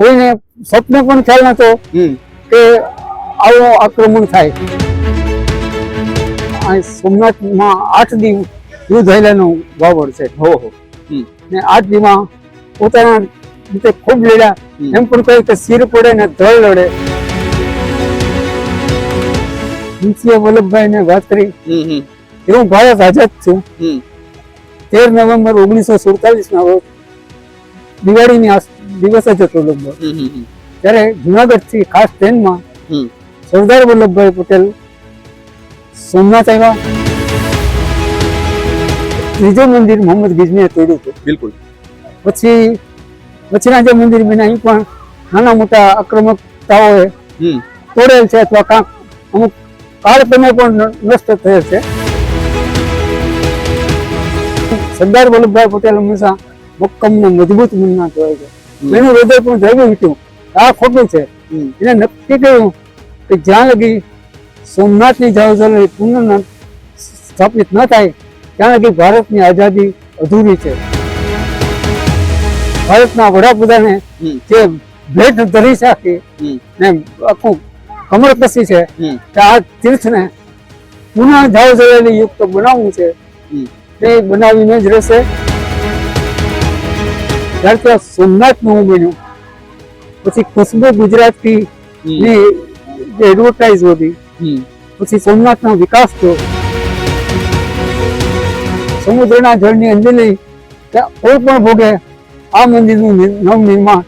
કોઈને સ્વપ્ન પણ ખ્યાલ નતો કે આવો આક્રમણ થાય. સોમનાથમાં આઠ દી યુદ્ધ હેલાનું વાવડ છે. હો હો ને આઠ દીમાં પોતાના રીતે ખૂબ લડ્યા એમ પણ કહ્યું કે સિર પડે ને ધળ લડે મુનશી વલ્લભભાઈ ને વાત કરી. કે હું ભારત આઝાદ છું. તેર નવેમ્બર ઓગણીસો સુડતાલીસ ના રોજ દિવાળીની આસ- દિવસ જ હતો લગભગ. ત્યારે જુનાગઢથી ખાસ ટ્રેનમાં સરદાર વલ્લભભાઈ પટેલ સોમનાથ આવ્યા. ત્રીજો મંદિર મોહમ્મદ ગીજને તોડ્યું હતું. બિલકુલ. પછી પછીના જે મંદિર બન્યા એ પણ નાના મોટા આક્રમકતાઓએ તોડેલ છે અથવા કાંક અમુક કાળક્રમે પણ નષ્ટ થયેલ છે. સરદાર વલ્લભભાઈ પટેલ હંમેશા મક્કમ ને મજબૂત મનના કહેવાય છે. એનું હૃદય પણ જાગ્યું હતું. આ ખોટું છે. એને નક્કી કર્યું કે જ્યાં લગી સોમનાથની જવાબદારી પુનઃ સ્થાપિત ન થાય ત્યાં લગી ભારતની આઝાદી અધૂરી છે. ભારતના વડાપ્રધાને જે ભેટ ધરી રાખી ને આખું કમર કસી છે કે આ તીર્થને પુનઃ જવાબદારી યુક્ત બનાવવું છે. તે બનાવીને જ રહેશે. ત્યારથી આ સોમનાથનું હું બન્યું પછી ખુશ્બુ ગુજરાતી ની જે એડવર્ટાઇઝ હતી પછી સોમનાથનો વિકાસ થયો. સમુદ્રના જળની અંજલિ કોઈ પણ ભોગે આ મંદિરનું નવ નવનિર્માણ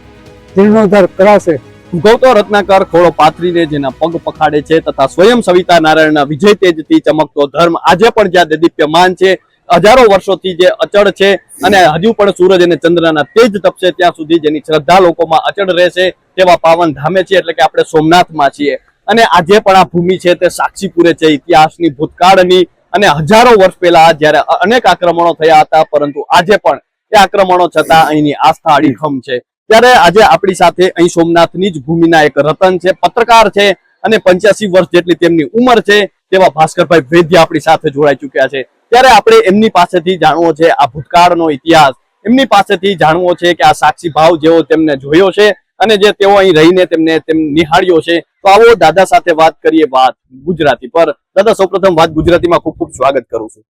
જીર્ણોદ્ધાર કરાશે. ગૌતો રત્નાકર ખોળો પાથરીને જેના પગ પખાડે છે તથા સ્વયં સવિતા નારાયણના વિજય તેજથી ચમકતો ધર્મ આજે પણ જ્યાં દેદીપ્યમાન છે હજારો વર્ષોથી જે અચળ છે અને હજુ પણ સૂરજ અને ચંદ્રના તેજ તપશે ત્યાં સુધી જેની શ્રદ્ધા લોકોમાં અચળ રહેશે તેવા પાવન ધામે છે એટલે કે આપણે સોમનાથમાં છીએ. અને આજે પણ આ ભૂમિ છે તે સાક્ષી પૂરે છે ઇતિહાસની ભૂતકાળની અને હજારો વર્ષ પહેલા જ્યારે અનેક આક્રમણો થયા હતા, પરંતુ આજે પણ એ આક્રમણો છતાં અહીંની આસ્થા અડીખમ છે. ત્યારે આજે આપણી સાથે અહીં સોમનાથની જ ભૂમિના એક રતન છે, પત્રકાર છે અને પંચ્યાસી વર્ષ જેટલી તેમની ઉંમર છે તેવા ભાસ્કરભાઈ વૈદ્ય આપણી સાથે જોડાઈ ચુક્યા છે. ત્યારે આપણે એમની પાસેથી જાણવો છે આ ભૂતકાળનો ઇતિહાસ. એમની પાસેથી જાણવો છે કે આ સાક્ષી ભાવ જેવો તેમને જોયો છે અને જે તેઓ અહીં રહીને તેમને તેમ નિહાળ્યો છે. તો આવો દાદા સાથે વાત કરીએ વાત ગુજરાતી પર. દાદા, સૌપ્રથમ વાત ગુજરાતીમાં ખૂબ ખૂબ સ્વાગત કરું છું.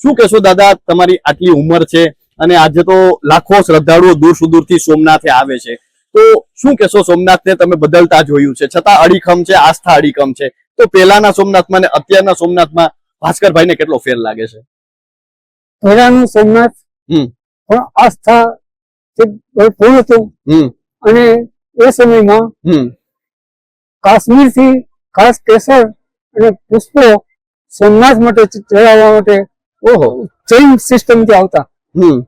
શું કહેશો દાદા, તમારી આટલી ઉંમર છે અને આજે તો લાખો શ્રદ્ધાળુઓ દૂર સુદૂરથી સોમનાથે આવે છે. તો શું કહેશો સોમનાથને તમે બદલતા જોયું છે? છતાં અડીખમ છે, આસ્થા અડીખમ છે. તો પહેલાના સોમનાથમાં ને અત્યારના સોમનાથમાં ભાસ્કરભાઈને કેટલો ફેર લાગે છે? પહેલાનું સોમનાથ પણ આસ્થા પૂર્ણ હતું અને એ સમયમાં કાશ્મીર કાશ્મીરથી ખાસ કેસર અને પુષ્પો સોમનાથ માટે ચડાવવા માટે ઓહો. ચેઇન સિસ્ટમથી આવતા. હમ.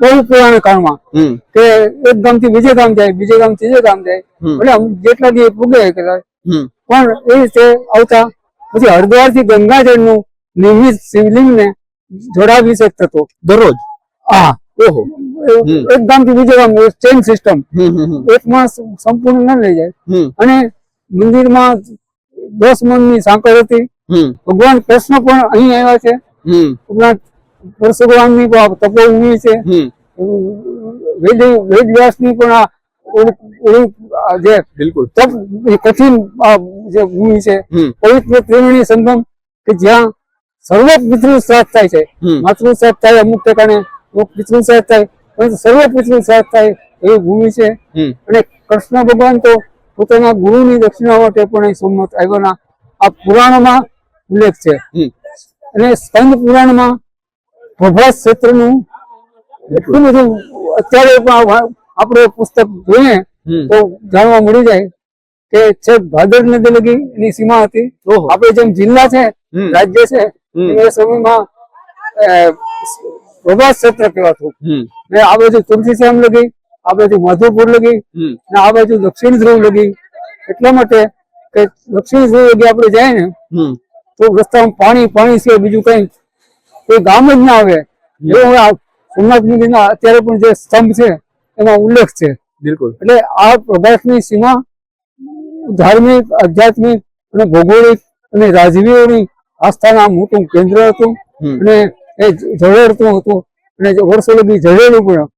બહુ પુરાણા કાળમાં. કે એક ગામથી બીજે ગામ જાય બીજે ગામ ત્રીજે ગામ જાય. એટલે જેટલા દી પૂગે પણ એ રીતે આવતા. પછી હરિદ્વારથી ગંગાજળનું નિયમિત શિવલિંગને જોડાભિષેક થતો દરરોજ? હા. ઓહો. એક ગામથી બીજે ચેન સિસ્ટમ એક હમ સંપૂર્ણ ના લઈ જાય. અને મંદિરમાં દસ મનની સાંકળ હતી. ભગવાન કૃષ્ણ પણ અહીં આવ્યા છે. ઉપરાંત પરશુરામની તપોભૂમિ છે. હમ. વેદ વેદવ્યાસની પણ આ જે બિલકુલ. તપ કઠિન જે ભૂમિ છે. પવિત્ર ત્રિવેણી સંગમ કે જ્યાં સર્વ પિતૃ શ્રાદ્ધ થાય છે. માતૃ શ્રાદ્ધ થાય અમુક ઠેકાણે અમુક પિતૃ શ્રાદ્ધ થાય પરંતુ સર્વ પિતૃ શ્રાદ્ધ થાય એવી ભૂમિ છે. અને કૃષ્ણ ભગવાન તો પોતાના ગુરુની દક્ષિણા માટે પણ સોમનાથ આવ્યાના આ પુરાણોમાં ઉલ્લેખ છે. અને સ્કંદ પુરાણમાં પ્રભાસ ક્ષેત્રનું એટલું બધું અત્યારે પણ આપણે પુસ્તક જોઈએ તો જાણવા મળી જાય કે છેક ભાદર નદી લગી એની સીમા હતી. આપણે જેમ જિલ્લા છે રાજ્ય છે. એ સમયમાં પ્રભાસ ક્ષેત્ર કહેવાતું ને આ બાજુ તુલસીશ્યામ લગી આ બાજુ માધુપુર લગી ને આ બાજુ દક્ષિણ ધ્રુવ લગી. એટલા માટે કે દક્ષિણ ધ્રુવ લગી આપણે જાય ને તો રસ્તામાં પાણી પાણી છે બીજું કઈ. કોઈ ગામ જ ના આવે. એવું સોમનાથ મંદિરના અત્યારે પણ જે સ્તંભ છે એમાં ઉલ્લેખ છે. બિલકુલ. એટલે આ પ્રભાસની સીમા ધાર્મિક આધ્યાત્મિક અને ભૌગોલિક અને રાજવીઓની આસ્થાના મોટું કેન્દ્ર હતું અને એ ઝળહળતું હતું અને વર્ષો લગી ઝળેલું પણ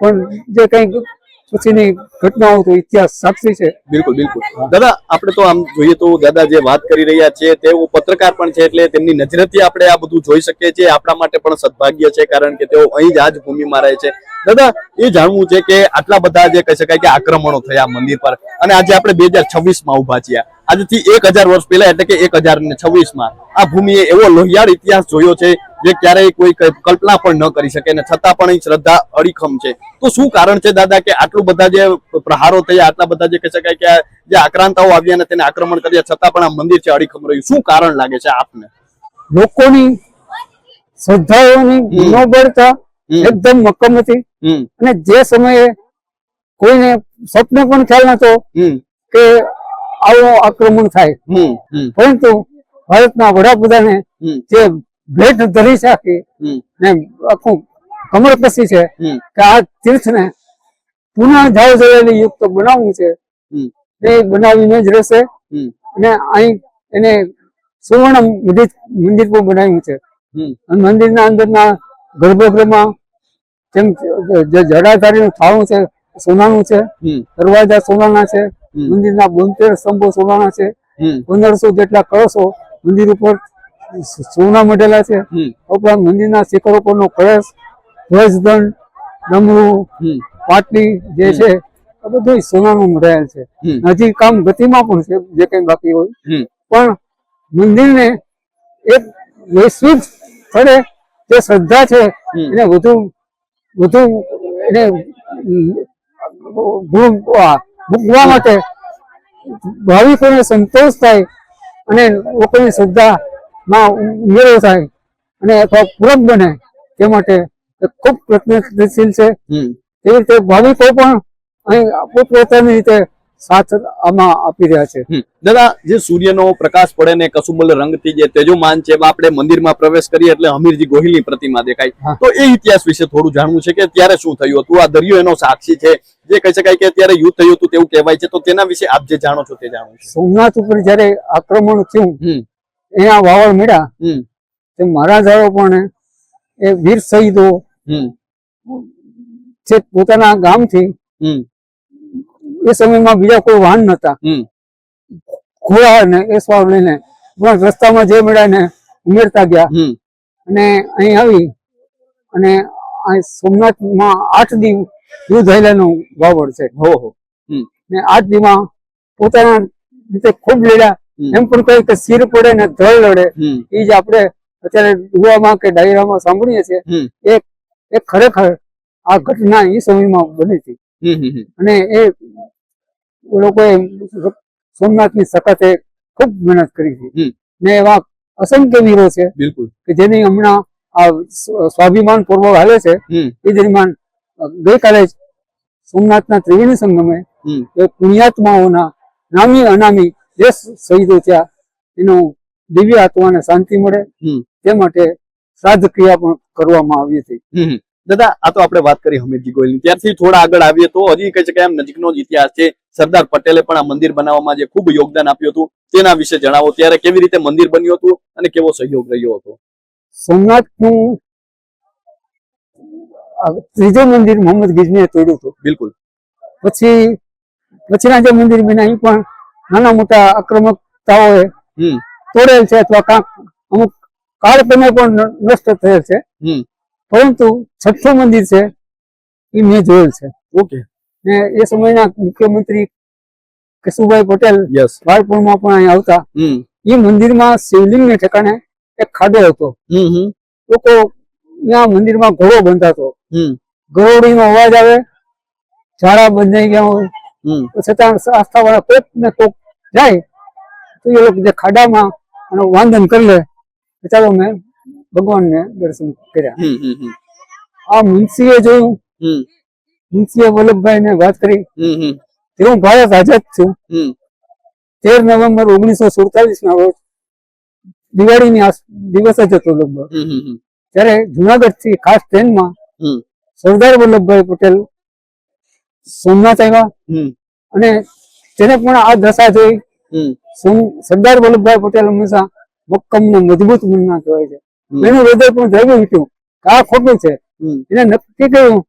પણ જે કંઈક પછીની ઘટનાઓ તો ઇતિહાસ સાક્ષી છે. બિલકુલ બિલકુલ. દાદા આપણે તો આમ જોઈએ તો દાદા જે વાત કરી રહ્યા છે તેઓ પત્રકાર પણ છે એટલે તેમની નજરેથી આપણે આ બધું જોઈ શકીએ છીએ. આપણા માટે પણ સદભાગ્ય છે કારણ કે તેઓ અહીં જ આ જ ભૂમિમાં રહે છે. દાદા એ જાણવું છે કે આટલા બધા જે કહી શકાય કે આક્રમણો થયા મંદિર પર અને આજે આપણે બે હજાર છવ્વીસમાં ઊભા છીએ. આજથી એક હજાર વર્ષ પહેલા એટલે કે એક હજાર ને છવ્વીસમાં આ ભૂમિએ એવો લોહિયાળ ઇતિહાસ જોયો છે જે ક્યારેય કોઈ કલ્પના પણ ન કરી શકે અને છતાં પણ અહીં શ્રદ્ધા અડીખમ છે. તો શું કારણ છે દાદા કે આટલું બધા જે પ્રહારો થયા આટલા બધા જે કહી શકાય કે જે આક્રાંતાઓ આવ્યા અને તેને આક્રમણ કર્યા છતાં પણ આ મંદિર છે અડીખમ રહ્યું. શું કારણ લાગે છે આપને? લોકોની શ્રદ્ધાઓની મનોબળતા એકદમ મક્કમ હતી. અને જે સમયે કોઈને સપને પણ ખ્યાલ નતો હમ. કે આવું આક્રમણ થાય. પરંતુ ભારતના વડાપ્રધાને જે ભેટ ધરી છે ને આખું કમર કસી છે કે આ તીર્થને પુનઃ જાવ જવેલી યુક્ત બનાવવું છે. એ બનાવીને જ રહેશે. અને અહીં એને સુવર્ણ મંદિર મંદિર પણ બનાવ્યું છે. મંદિરના અંદરના ગર્ભગૃહમાં જેમ જે જડાધારીનું થાળું છે સોનાનું છે દરવાજા સોનાના છે. મંદિરના બોતેર સ્તંભો સોનાના છે પંદરસો જેટલા કળશો મંદિર ઉપર સોના મઢેલા છે ઉપરાંત મંદિરના શિખરો પરનો કળશ ધ્વજદંડ ડમરું પાટલી જે છે આ બધું સોનાનું મઢાયેલ છે હજી કામ ગતિમાં પણ છે જે કઈ બાકી હોય પણ મંદિરને એક વૈશ્વિક સ્થળે જે શ્રદ્ધા છે એને વધુ વધુ એને મૂકવા માટે ભાવિકોને સંતોષ થાય અને લોકોની શ્રદ્ધામાં ઉમેરો થાય અને અથવા પૂરક બને તે માટે ખૂબ પ્રયત્નશીલ છે. એવી રીતે ભાવિકો પણ અહીં પોતપોતાની રીતે સાથ આમાં આપી રહ્યા છે. દાદા જે સૂર્યનો પ્રકાશ પડે ને કસુંબલ રંગથી જે તેજોમાન છે આપણે મંદિરમાં પ્રવેશ કરીએ એટલે હમીરજી ગોહિલની પ્રતિમા દેખાય. તો એ ઇતિહાસ વિશે થોડું જાણવું છે કે ત્યારે શું થયું હતું? આ દરિયો એનો સાક્ષી છે. જે કહી શકાય કે ત્યારે યુદ્ધ થયું હતું તેવું કહેવાય છે. તો તેના વિશે આપ જે જાણો છો તે જાણો સોમનાથ ઉપર જયારે આક્રમણ થયું એના વાવળ મળ્યા. તે મહારાજાઓ પણ એ વીર શહીદો પોતાના ગામથી એ સમયમાં બીજા કોઈ વાહન નતા ઘોડા ને એ સ્વાવ લઈને પણ રસ્તામાં જે મળ્યા ને ઉમેરતા ગયા. અને અહીં આવી અને સોમનાથમાં આઠ દી યુદ્ધ થયેલાનું વાવડ છે. હો હો. ને આઠ દીમાં પોતાના રીતે ખૂબ લડ્યા એમ પણ કહ્યું કે શિર પડે ને ધળ લડે એ જ આપણે અત્યારે દુવામાં કે ડાયરામાં સાંભળીએ છીએ. એ ખરેખર આ ઘટના એ સમયમાં બની હતી. અને એ લોકોએ સોમનાથની સખતે ખૂબ મહેનત કરી હતી ને એવા અસંખ્ય વીરો છે બિલકુલ. કે જેની હમણાં આ સ્વાભિમાન પૂર્વક હાલે છે. એ દરમિયાન ગઈકાલે જ સોમનાથના ત્રિવેણી સંગમે એ પુણ્યાત્માઓના નામી અનામી જે શહીદો થયા. એનું દિવ્ય આત્માને શાંતિ મળે. તે માટે શ્રાદ્ધ ક્રિયા પણ કરવામાં આવી હતી. દાદા આ તો આપણે વાત કરી હમીરજી ગોયલની. ત્યારથી થોડા આગળ આવીએ તો હજી કહી શકાય એમ નજીકનો જ ઇતિહાસ છે. સરદાર પટેલે પણ આ મંદિર બનાવવામાં જે ખૂબ યોગદાન આપ્યું હતું તેના વિશે જણાવો. ત્યારે કેવી રીતે મંદિર બન્યું હતું અને કેવો સહયોગ રહ્યો હતો? સોમનાથનું ત્રીજું મંદિર મોહમ્મદ ગીજને તોડ્યું હતું. બિલકુલ. પછી પછીના જે મંદિર બન્યા એ પણ નાના મોટા આક્રમકતાઓએ તોડેલ છે અથવા અમુક કાળક્રમે પણ નષ્ટ થયેલ છે. પરંતુ છઠ્ઠું મંદિર છે એ મેં જોયેલ છે. ઓકે. ને એ સમયના મુખ્યમંત્રી કેશુભાઈ પટેલ યસ બાળપણમાં પણ અહીંયા આવતા. એ મંદિરમાં શિવલિંગને ઠેકાણે એક ખાડો હતો. લોકો ત્યાં મંદિરમાં ઘોડો બંધાતો. ગરોડીનો અવાજ આવે ઝાડા બંધાઈ ગયા હોય. છતાં આસ્થા વાળા કોક ને કોક જાય તો એ લોકો જે ખાડામાં વાંધન કરી લે. ચાલો મેં ભગવાનને દર્શન કર્યા. આ મુનશીએ જોયું હમ. વલ્લભભાઈ ને વાત કરી. કે હું ભારત આઝાદ છું. તેર નવેમ્બર ઓગણીસો સુડતાલીસ ના રોજ દિવાળીની દિવસ જ હતો લગભગ ત્યારે જુનાગઢથી ખાસ ટ્રેનમાં માં સરદાર વલ્લભભાઈ પટેલ સોમનાથ આવ્યા. અને તેને પણ આ દશા જોઈ સરદાર વલ્લભભાઈ પટેલ હંમેશા મક્કમ ને મજબૂત મનના કહેવાય છે. એનું હૃદય પણ જાગી ઉઠ્યું. કે આ ખોટું છે. એને નક્કી કર્યું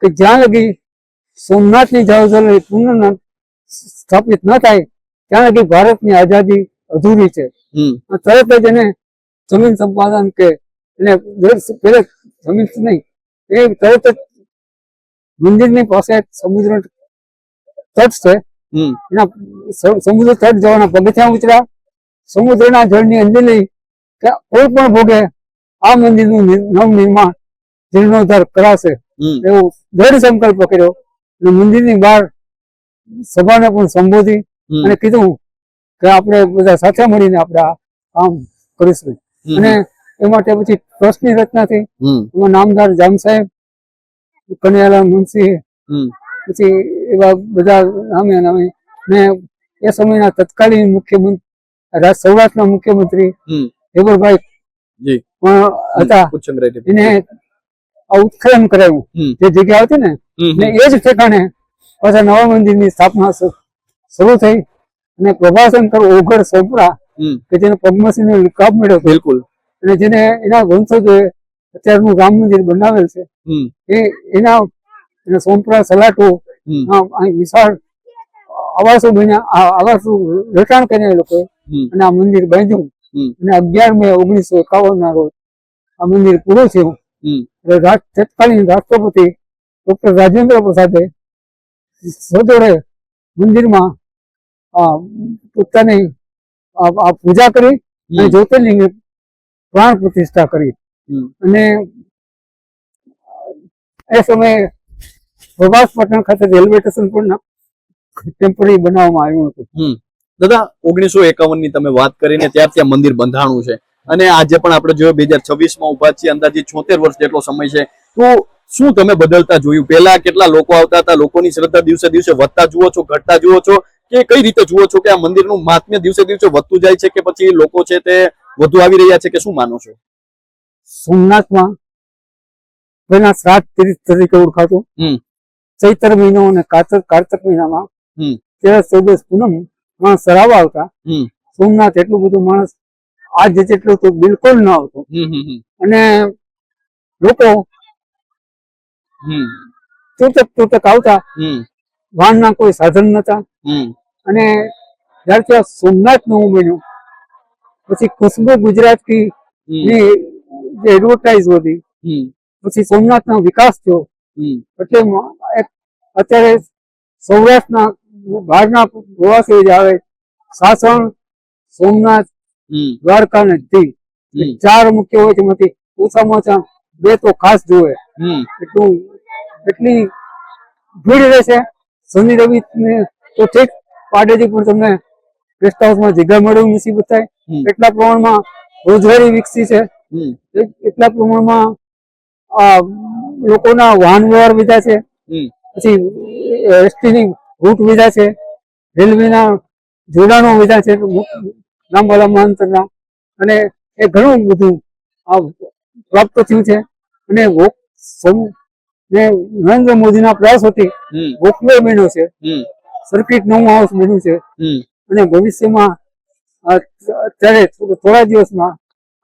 કે જ્યાં લગી સોમનાથની જવાબદારી પુનઃ સ્થાપિત ન થાય ત્યાં લગી ભારતની આઝાદી અધૂરી છે. તરત જ એને જમીન સંપાદન કે એને દર- જમીન નહીં એ તરત જ મંદિરની પાસે સમુદ્ર તટ છે. હમ. એના સમુદ્ર તટ જવાના પગથિયા ઉતર્યા. સમુદ્રના જળની અંદર કે કોઈ પણ ભોગે આ મંદિરનું નિર- નવનિર્માણ જીર્ણોદ્ધાર કરાશે એવો દ્રઢ સંકલ્પ કર્યો અને મંદિરની બહાર સભાને પણ સંબોધી અને કીધું કે આપણે બધા સાથે મળીને આપણે આ કામ કરીશું. અને એ માટે પછી ટ્રસ્ટની રચના થઈ એમાં નામદાર જામ સાહેબ કનૈયાલાલ મુનશી પછી એવા બધા નામે નામે ને એ સમયના તત્કાલીન મુખ્યમંત્રી સૌરાષ્ટ્રના મુખ્યમંત્રી હેબરભાઈ પણ હતા. એને આ ઉત્ખનન કરાયું. જે જગ્યા હતી ને ને એ જ ઠેકાણે પાછા નવા મંદિરની સ્થાપના શરૂ થઈ. અને પ્રભાશંકર ઓઘડ સોપરા કે જેને પદ્મશ્રીનો લકાબ મળ્યો બિલકુલ. અને જેને એના વંશજોએ અત્યારનું રામ મંદિર બનાવેલ છે. એ એના એને સોમપુરા સલાટો વિશાળ આવાસો બન્યા આવાસો રચાણ કરીને એ લોકોએ. અને આ મંદિર બાંધ્યું. અને અગિયાર મે ઓગણીસો એકાવન ના રોજ આ મંદિર પૂરું થયું. તત્કાલીન રાષ્ટ્રપતિ ડોક્ટર રાજેન્દ્ર પ્રસાદે સદોરે મંદિરમાં પોતાની પૂજા કરી અને. જ્યોતિર્લિંગ પ્રાણ પ્રતિષ્ઠા કરી. અને એ સમયે પ્રભાસ પટણ ખાતે રેલવે સ્ટેશન પણ ટેમ્પરરી બનાવવામાં આવ્યું હતું. દાદા ઓગણીસો એકાવનની તમે વાત કરીને ત્યાં ત્યાં મંદિર બંધાણું છે. અને આજે પણ આપણે જોયું બે હજાર છવ્વીસમાં ઊભા છીએ અંદાજે છોતેર વર્ષ જેટલો સમય છે. તો શું તમે બદલતા જોયું? પહેલા કેટલા લોકો આવતા હતા? લોકોની શ્રદ્ધા દિવસે દિવસે વધતા જુઓ છો ઘટતા જુઓ છો? કે કઈ રીતે જુઓ છો કે આ મંદિરનું મહાત્મ્ય દિવસે દિવસે વધતું જાય છે કે પછી લોકો છે તે વધુ આવી રહ્યા છે કે શું માનો છો? સોમનાથમાં પહેલા શ્રાદ્ધ તીર્થ તરીકે ઓળખાતું. ચૈત્ર મહિનો અને કારતક કારતક મહિનામાં હમ. તેરસ ચૌદસ પૂનમ માણસ સરાવા આવતા સોમનાથ એટલું બધું માણસ આજ જેટલું તો બિલકુલ ન આવતું. અને લોકો તૂટક તૂટક આવતા વાહનના કોઈ સાધન નતા અને જ્યારથી આ સોમનાથ નવું બન્યું પછી ખુશ્બુ ગુજરાતથી જે એડવર્ટાઇઝ હતી પછી સોમનાથ નો વિકાસ થયો. એટલે અત્યારે સૌરાષ્ટ્રના બહારના પ્રવાસીઓ જ આવે. સાસણ સોમનાથ દ્વારકા ને દીવ ચાર મુખ્ય હોય તેમાંથી ઓછામાં ઓછા બે તો ખાસ જોવે. એટલું એટલી ભીડ રહેશે. શનિ રવિ તો ઠીક. પાડેથી પણ તમને ગેસ્ટ હાઉસમાં જગ્યા મળવી મુસીબત થાય. એટલા પ્રમાણમાં રોજગારી વિકસી છે. એટલા પ્રમાણમાં લોકોના વાહન વ્યવહાર વધ્યા છે. પછી એસટીની રૂટ વધ્યા છે રેલવેના જોડાણો વધ્યા છે લાંબા લાંબા અંતરના અને એ ઘણું બધું આ પ્રાપ્ત થયું છે. અને ને નરેન્દ્ર મોદીના પ્રયાસોથી વોકવે બન્યો છે. સર્કિટ નવું હાઉસ બન્યું છે. અને ભવિષ્યમાં અત્યારે થોડા દિવસમાં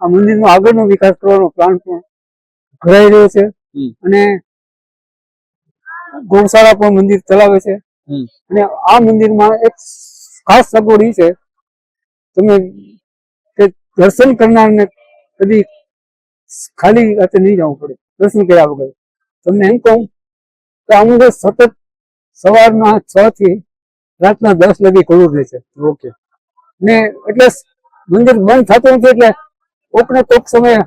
આ મંદિરનો આગળનો વિકાસ કરવાનો પ્લાન પણ ઘડાઈ રહ્યો છે. અને ગૌશાળા પણ મંદિર ચલાવે છે. અને આ મંદિરમાં એક ખાસ સગવડ છે તમે કે દર્શન કરનારને કદી ખાલી હાથે નહીં જવું પડે દર્શન કર્યા વગર. તમને એમ કહું કે અમુક સતત સવારના છ થી રાતના દસ લગી ખુલ્લું રહે છે. ઓકે ને એટલે મંદિર બંધ થતું નથી એટલે કોક ને કોક સમયે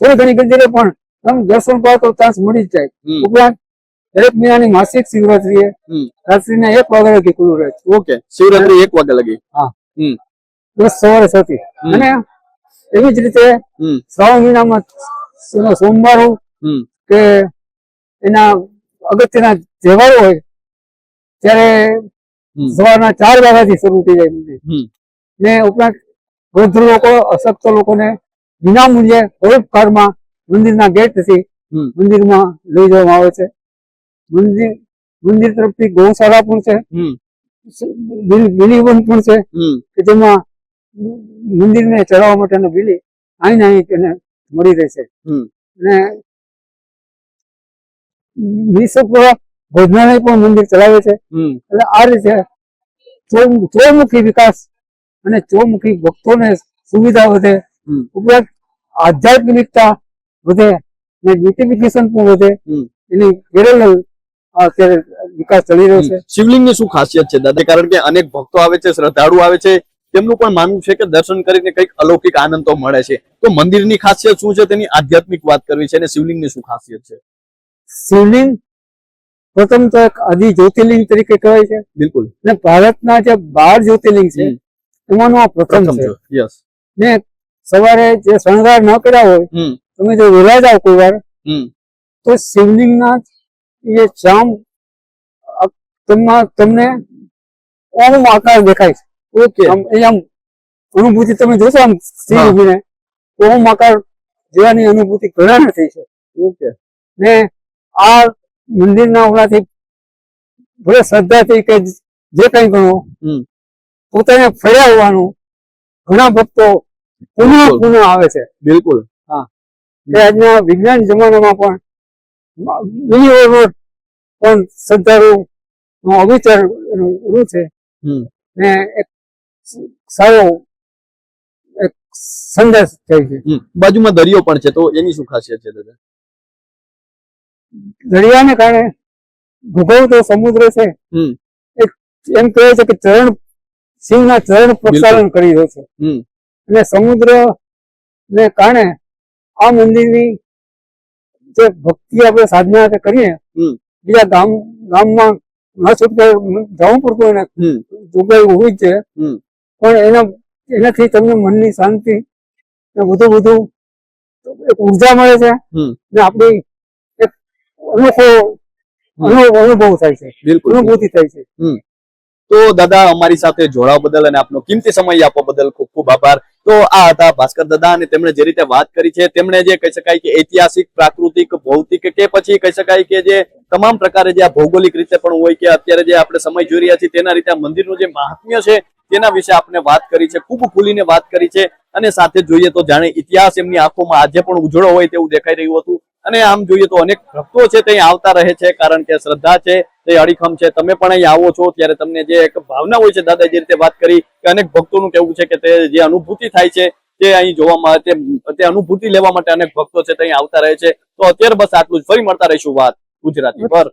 થોડી ઘણી ગંદીરે પણ તમે દર્શન પાવ તો ચાન્સ મળી જ જાય. ઉપરાંત દરેક મહિનાની માસિક શિવરાત્રીએ હમ. રાત્રિના એક વાગ્યા લગી ખુલ્લું રહે છે. ઓકે. શિવરાત્રી એક વાગે લગી. હા. હમ. રોજ સવારે છ અને એવી જ રીતે શ્રાવણ મહિનામાં સોમવાર કે એના અગત્યના તહેવારો હોય ત્યારે સવારના ચાર વાગ્યાથી શરૂ થઈ જાય મંદિર. ને ઉપરાંત વૃદ્ધ લોકો અશક્ત લોકોને વિના મૂલ્યે પરોપકારમાં મંદિરના ગેટથી મંદિરમાં લઈ જવામાં આવે છે. મંદિર મંદિર તરફથી ગૌશાળા પણ છે. બિલીવન પણ છે. કે જેમાં મંદિરને ચડાવવા માટેનો બિલી અહીં ને અહીં તેને મળી રહેશે. અને નિઃશબ્દ ભોજનાલય પણ મંદિર ચલાવે છે. એટલે આ રીતે ચોમુખી વિકાસ અને ચોમુખી ભક્તોને સુવિધા વધે. ઉપરાંત આધ્યાત્મિકતા વધે અને બ્યુટિફિકેશન પણ વધે. એની પેરેલલ અત્યારે વિકાસ ચલી રહ્યો છે. શિવલિંગની શું ખાસિયત છે દાદા? કારણ કે અનેક ભક્તો આવે છે શ્રદ્ધાળુ આવે છે. તેમનું પણ માનવું છે કે દર્શન કરીને કંઈક અલૌકિક આનંદ તો મળે છે. તો મંદિરની ખાસિયત શું છે તેની આધ્યાત્મિક વાત કરવી છે અને શિવલિંગની શું ખાસિયત છે? શિવલિંગ પ્રથમ તો એક આદિ જ્યોતિર્લિંગ તરીકે કહેવાય છે. બિલકુલ. અને ભારતના જે બાર જ્યોતિર્લિંગ છે. એમાંનું આ પ્રથમ છે. યસ ને સવારે જે શણગાર ન કર્યા હોય તમે જો વેલા જાઓ કોઈ વાર તો શિવલિંગના એ શ્યામ તમને તમને ઓમ આકાર દેખાય છે. ઓકે. આમ અનુભૂતિ તમે જોશો આમ સ્થિર ઉભીને ઓમ આકાર જેવાની અનુભૂતિ ઘણાને થઈ છે. ઓકે. ને આ મંદિરના ઓલાથી ભલે શ્રદ્ધાથી કે જે કંઈ ગણો. પોતાને ફર્યા હોવાનું ઘણા ભક્તો પુનઃ. પુનઃ આવે છે. બિલકુલ. હા. આજના વિજ્ઞાન જમાનામાં પણ બીજી ઓર પણ શ્રદ્ધાળુ નો અવિચાર રૂ છે. ને એક સારો એક સંદેશ થાય છે. બાજુમાં દરિયો પણ છે તો એની શું ખાસિયત છે દાદા? દરિયાને કારણે ભૂગોળતો સમુદ્ર છે. એમ કહે છે કે ચરણ સિંહના ચરણ પ્રક્ષાલન કરી રહ્યો છે. અને સમુદ્ર ને કારણે આ મંદિરની જે ભક્તિ આપણે સાધના કરીએ બીજા ગામ ગામમાં જવું પડતું એને જોગવાઈ હોવી છે. પણ એના એનાથી તમને મનની શાંતિ બધું બધું એક ઊર્જા મળે છે ને આપણી એક અનોખો અનુ- અનુભવ થાય છે. બિલકુલ. અનુભૂતિ થાય છે. તો દાદા અમારી સાથે જોડાવા બદલ અને આપનો કિંમતી સમય આપવા બદલ ખૂબ ખૂબ આભાર. તો આ હતા ભાસ્કર દાદા અને તેમણે જે રીતે વાત કરી છે, તેમણે જે કહી શકાય કે ઐતિહાસિક, પ્રાકૃતિક, ભૌતિક કે પછી કહી શકાય કે જે તમામ પ્રકારે જે ભૌગોલિક રીતે પણ હોય કે અત્યારે જે આપણે સમય જોઈ રહ્યા છીએ, તેના રીતે આ મંદિરનું જે મહાત્મ્ય છે તેના વિશે આપણે વાત કરી છે, ખૂબ ખુલીને વાત કરી છે અને સાથે જોઈએ તો જાણે ઇતિહાસ એમની આંખોમાં આજે પણ ઉજળો હોય તેવું દેખાઈ રહ્યું હતું. અને આમ જોઈએ તો અનેક ભક્તો છે તે આવતા રહે છે કારણ કે શ્રદ્ધા છે, તે અડીખમ છે. તમે પણ અહીં આવો છો ત્યારે તમને જે એક ભાવના હોય છે દાદા જે રીતે વાત કરી કે અનેક ભક્તોનું કેવું છે કે તે જે અનુભૂતિ થાય છે તે અહીં જોવામાં તે અનુભૂતિ લેવા માટે અનેક ભક્તો છે તે અહીં આવતા રહે છે. તો અત્યારે બસ આટલું જ. ફરી મળતા રહીશું વાત ગુજરાતી પર